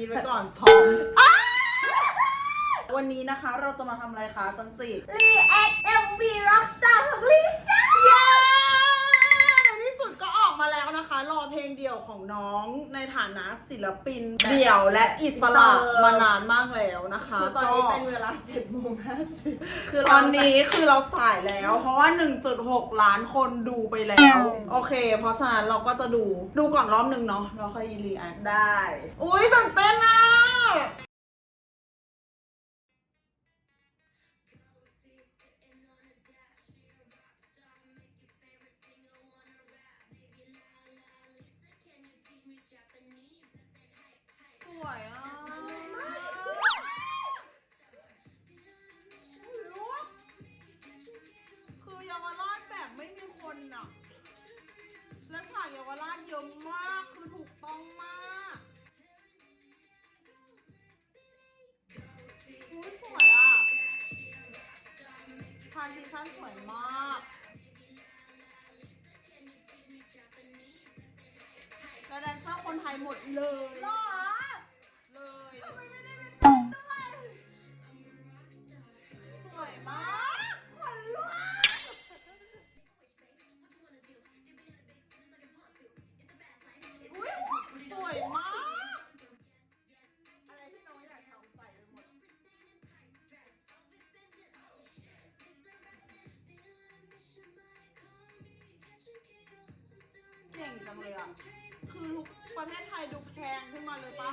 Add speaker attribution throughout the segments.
Speaker 1: กินไว้ก่อนสองวันนี้นะคะเราจะมาทำอะไรคะจันจิ
Speaker 2: รีแอคเอ็มวีร็อกสตาร์ของลิซ่า
Speaker 1: เย้ในที่สุดก็ออกมาแล้วนะคะ รอเพลงเดี่ยวของน้องในฐานะศิลปิน เดี่ยวและอิสระมานานมากแล้วนะคะ
Speaker 2: คือตอนนี้
Speaker 1: ก็
Speaker 2: เป็นเวลา7โมง50คือ
Speaker 1: ต
Speaker 2: เรา
Speaker 1: อนนี้คือเราสายแล้ว เพราะว่า 1.6 ล้านคนดูไปแล้ว โอเค เพราะฉะนั้นเราก็จะดูดูก่อนรอบหนึ่งเนาะเราค่อยรีแอค
Speaker 2: ได้
Speaker 1: อุ้ยตื่นเต้น รานซิชั่นสวยมาก แล้วแดนเซอร์คนไทยหมดเลย จังเลยอะ คือทุกประเทศไทยดูแพงขึ้นมาเลยปะ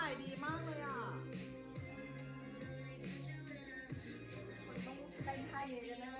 Speaker 1: ถ่ายดีมากเลยอะ
Speaker 2: ต้องเต้นท่านี้กันแน่
Speaker 1: โ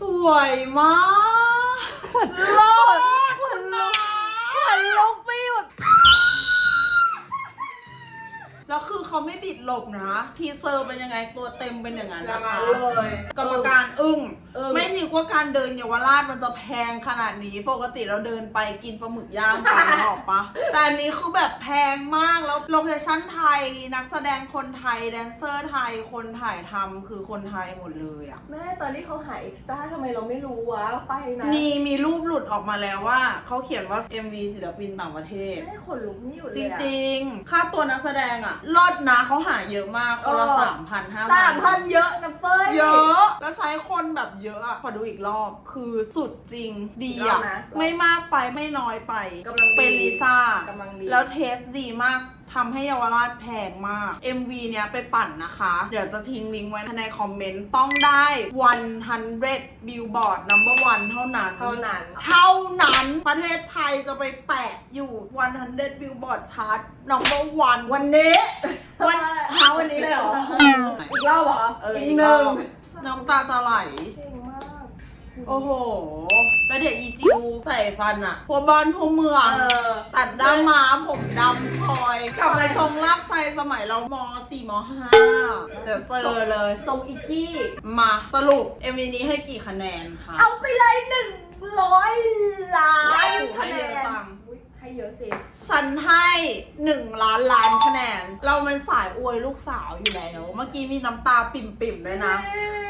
Speaker 1: สวยมากขนลุกขนลุกขนลุก แล้วคือเขาไม่บิดหลบนะ ทีเซอร์เป็นยังไงตัวเต็มเป็นอย่างนั้น
Speaker 2: อย่า
Speaker 1: นะ
Speaker 2: มา
Speaker 1: คะ
Speaker 2: เลย
Speaker 1: กรรมการอึ้ง
Speaker 2: อึ้ง
Speaker 1: ไม่นึกว่าการเดินเยาวราชมันจะแพงขนาดนี้ ปกติเราเดินไปกินปลาหมึกย่างกันนึกออกปะแต่อันนี้คือแบบแพงมากแล้วโลเคชั่นไทย นักแสดงคนไทย แดนเซอร์ไทย คนถ่ายทำคือคนไทยหมดเลยอะ
Speaker 2: แม่ตอนที่เขาหาเอ็กซ์ตร้าทำไมเราไม่รู้วะไปนะ
Speaker 1: มีมีรูปหลุดออกมาแล้วว่า เขาเขียนว่า MV ศิลปินต่างประเทศ
Speaker 2: แม่ขนลุกไม่หยุด
Speaker 1: จ
Speaker 2: เลยอะ
Speaker 1: ริงๆ ค่าตัวนักแสดงอะลดนะเขาหาเยอะมากคนละ
Speaker 2: เออ
Speaker 1: สามพันห้า
Speaker 2: สามพันเยอะนะเฟ้ย
Speaker 1: เยอะ แล้วใช้คนแบบเยอะอะขอดูอีกรอบ คือสุดจริงดี
Speaker 2: อีกรอ
Speaker 1: อะ
Speaker 2: บนะ
Speaker 1: ไม่มากไปไม่น้อยไป
Speaker 2: กำลังดี
Speaker 1: เป็นลิซ่า กำ
Speaker 2: ลังดี
Speaker 1: แล้วเทสดีมากทำให้เยาวราชแพงมาก MV เนี้ยไปปั่นนะคะ เดี๋ยวจะทิ้งลิงก์ไว้ในคอมเมนต์ ต้องได้ 100 billboard number one เท่านั้น
Speaker 2: เท่านั้น
Speaker 1: เท่านั้นประเทศไทยจะไปแปะอยู่ 100 billboard chart number one
Speaker 2: วันนี้
Speaker 1: วันเช้าวันนี้เลยเหรอ
Speaker 2: อีกรอบเหรอ
Speaker 1: เออ
Speaker 2: อี
Speaker 1: อี
Speaker 2: ก
Speaker 1: ก
Speaker 2: ห
Speaker 1: ร
Speaker 2: นึ่
Speaker 1: องบ น้ำตาจะไหล
Speaker 2: เก่งมาก
Speaker 1: โอ้โห แล้วเดี๋ยวอีจิวใส่ฟันอะทั่วบ้านทั่วเมือง
Speaker 2: เออ
Speaker 1: ตัดด้ามม้าผมดำคอย กลับไปทรงลากไซสมัยเราม .4 ม .5 เดี๋ยวเจอเลย
Speaker 2: ทรงอิกกี้
Speaker 1: มาสรุป MV นี้ให้กี่คะแนนคะ
Speaker 2: เอาไปเลยหนึ่งร้อยล้าน
Speaker 1: โอ้โห
Speaker 2: คะแน
Speaker 1: ให้เยอะ
Speaker 2: น
Speaker 1: จัง
Speaker 2: อุ๊ย ให้เยอะสิ
Speaker 1: ฉันให้หนึ่งล้านล้านคะแนน เรามันสายอวยลูกสาวอยู่แล้ว เมื่อกี้มีน้ำตาปิ่มๆด้วยนะ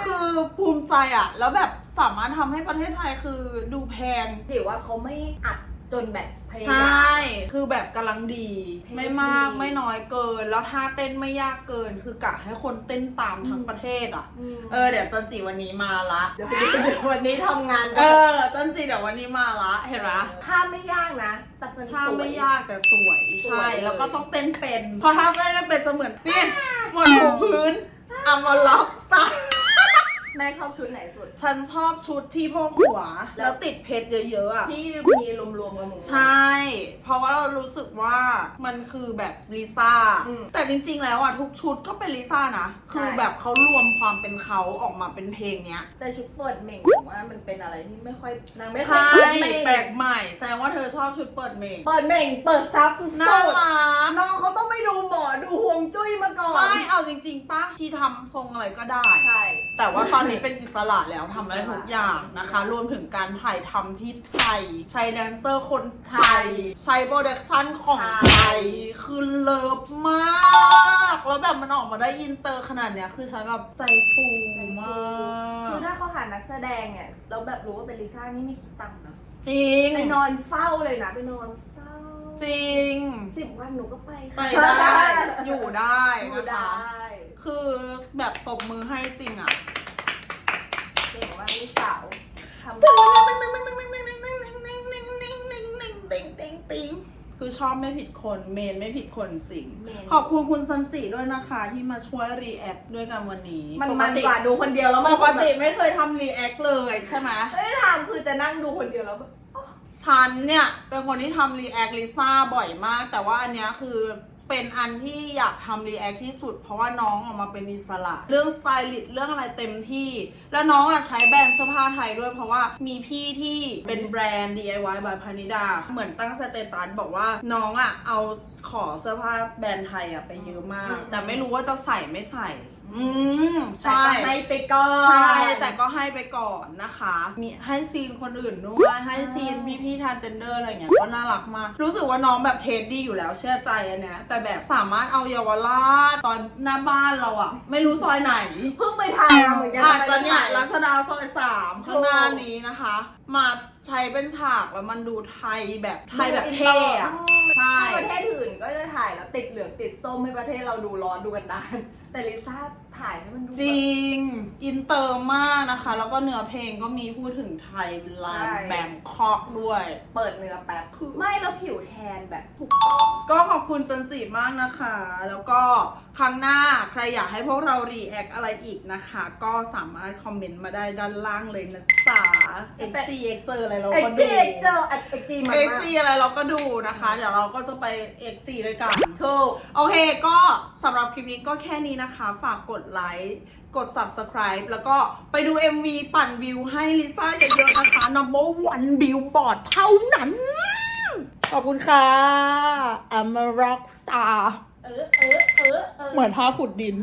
Speaker 1: คือภูมิใจอะแล้วแบบสามารถทำให้ประเทศไทยคือดูแพง
Speaker 2: ถือว่าเขาไม่อัด จนแบบพยา
Speaker 1: ใช
Speaker 2: ยา่ ม
Speaker 1: คือแบบกำลังดี
Speaker 2: เทส
Speaker 1: ไม่มาก
Speaker 2: ดี
Speaker 1: ไม่น้อยเกิน แล้วท่าเต้นไม่ยากเกิน คือกะให้คนเต้นตามทั้งประเทศอะ
Speaker 2: ม
Speaker 1: เออเดี๋ยวจันจีวันนี้มาละ
Speaker 2: เดี๋ยวเดี๋ยววันนี้ทำงาน
Speaker 1: เอ
Speaker 2: กัน
Speaker 1: อจันจีเดี๋ยววันนี้มาละ เห็นไหม
Speaker 2: ถ้าไม่ยากนะ แต่มัน
Speaker 1: ท่า
Speaker 2: สวย
Speaker 1: ไม่ยากแต่สวย
Speaker 2: ส
Speaker 1: ใช่
Speaker 2: วยเลย
Speaker 1: แล้วก็ต้องเต้นเป็นเพราะถ้าเต้นไม่เป็นจะเหมือนนี่เหมือนถูพื้นเอามาล็อกสไตล์
Speaker 2: แม่ชอบชุดไหนสุด
Speaker 1: ฉันชอบชุดที่พวกหัว แล้วติดเพชรเยอะๆอะ
Speaker 2: ที่มีรวมๆกับหมู
Speaker 1: ใช่ เพราะว่าเรารู้สึกว่ามันคือแบบลิซ่า
Speaker 2: อืม
Speaker 1: แต่จริงๆ แล้วอะทุกชุดก็เป็นลิซ่านะ คือ
Speaker 2: ใช่
Speaker 1: แบบเขารวมความเป็นเขาออกมาเป็นเพลงเนี้ย
Speaker 2: แต่ชุดเปิดเหม่งผมว่ามันเป็นอะไรที่ไม่ค่อยนางไม่ค่อย
Speaker 1: ใช่
Speaker 2: เปิดเหม่ง
Speaker 1: แปลกใหม่ แสดงว่าเธอชอบชุดเปิดเมง
Speaker 2: เปิดเหม่งเปิดซับสุดๆ
Speaker 1: น่ารัก
Speaker 2: น้องเขาต้องไปดูหมอดูห่วงจุ้ยมาก่อน
Speaker 1: ไม่เอาจริงๆปะที่ทำทรงอะไรก็ได้
Speaker 2: ใช่
Speaker 1: แต่ว่าตอนนี้เป็นอิสระแล้วทำได้ทุกอย่างนะคะ รวมถึงการถ่ายทำที่ไทย ใช้แดนเซอร์คนไทย ใช้โปรดักชั่นของไทย คือเลิฟมากแล้วแบบมันออกมาได้อินเตอร์ขนาดเนี้ยคือฉันแบบใจฟูมาก
Speaker 2: คือถ้าเขาหานักแสดงเนี่ยเราแบบรู้ว่าเป็นลิซ่านี่ไม่คิดตังค์นะ
Speaker 1: จริง
Speaker 2: ไปนอนเฝ้าเลยนะไปนอนเฝ้า
Speaker 1: จริง
Speaker 2: สิบวันหนูก็ไป
Speaker 1: ไป
Speaker 2: ค่ะ
Speaker 1: ได้ อยู่ได้
Speaker 2: อยู่
Speaker 1: นะ
Speaker 2: ได้
Speaker 1: คะคือแบบตบมือให้จริงอะ
Speaker 2: เก่งมากลูกสาวทำ
Speaker 1: คือชอบไม่ผิดคนเมนไม่ผิดคนจริง ขอบคุณคุณจันจิด้วยนะคะ ที่มาช่วยรีแอคด้วยกันวันนี้
Speaker 2: มันมัน
Speaker 1: ติ
Speaker 2: กว่าดูคนเดียวแล้วมัน
Speaker 1: ปกติไม่เคยทำรีแอคเลยใช่ไหม
Speaker 2: ไม่ได้ทำคือจะนั่งดูคนเดียวแล้ว
Speaker 1: ฉันเนี่ยเป็นคนที่ทำรีแอคลิซ่าบ่อยมาก แต่ว่าอันเนี้ยคือ เป็นอันที่อยากทำรีแอคที่สุด เพราะว่าน้องออกมาเป็นอิสระ เรื่องสไตลิสต์เรื่องอะไรเต็มที่ แล้วน้องอะใช้แบรนด์เสื้อผ้าไทยด้วยเพราะว่ามีพี่ที่เป็นแบรนด์ DIY by พานิดา เหมือนตั้งสเตตัสบอกว่าน้องอะเอาขอเสื้อผ้าแบรนด์ไทยอะไปเยอะมาก แต่ไม่รู้ว่าจะใส่ไม่ใส่ อืม
Speaker 2: แต่
Speaker 1: ใช่
Speaker 2: ก็ให้ไปก่อน
Speaker 1: ใช่ แต่ก็ให้ไปก่อนนะคะ มีให้ซีนคนอื่นด้วยให้ซีนพี่พี่ทานเจนเดอร์อะไรเงี้ยก็น่ารักมาก รู้สึกว่าน้องแบบเทสดีอยู่แล้วเชื่อใจอันเนี้ยแต่แบบสามารถเอาเยาวราชซอยหน้าบ้านเราอะไม่รู้ซอยไหน
Speaker 2: เพิ่งไปถ่ายมาเหมือนกัน
Speaker 1: อาจจะเนี่ย
Speaker 2: ไปถ่
Speaker 1: รัชดาซอยสามข้างหน้านี้นะคะ มาใช้เป็นฉากแล้วมันดูไทยแบบไทยแบบเท่อะใช่
Speaker 2: ถ้าประเทศอื่นก็จะถ่ายแล้วติดเหลืองติดส้มให้ประเทศเราดูร้อนดูกันดานแต่ลิซ่า ถ่ายให้มันดูแบบ
Speaker 1: จริง อินเตอร์มากนะคะ แล้วก็เนื้อเพลงก็มีพูดถึงไทยลา
Speaker 2: ใช่
Speaker 1: นแบงคอกด้วย
Speaker 2: เปิดเนื้อแป๊บ
Speaker 1: คือ
Speaker 2: ไม่แล้วผิวแทนแบบถูกต้อง
Speaker 1: ก็ขอบคุณจันจิมากนะคะ แล้วก็ครั้งหน้าใครอยากให้พวกเรารีแอคอะไรอีกนะคะ ก็สามารถคอมเมนต์มาได้ด้านล่างเลยนะจ๊ะ x g x เจออะไรเรา
Speaker 2: เอ็ก
Speaker 1: ก็
Speaker 2: จี
Speaker 1: ดู
Speaker 2: เอ็กเจอเอ็กจีมัน
Speaker 1: x
Speaker 2: มาก
Speaker 1: g อะไรเราก็ดูนะคะ เดี๋ยวเราก็จะไป x g ด้วยกัน
Speaker 2: ถูก
Speaker 1: โอเคก็สำหรับคลิปนี้ก็แค่นี้นะคะ ฝากกดไลค์กด subscribe แล้วก็ไปดู MV ปั่นวิวให้ลิซ่าเยอะๆนะคะ number one billboard เท่านั้น ขอบคุณค่ะ I'm a rock star
Speaker 2: เออเออเออเออ
Speaker 1: เหมือนท่าขุดดิน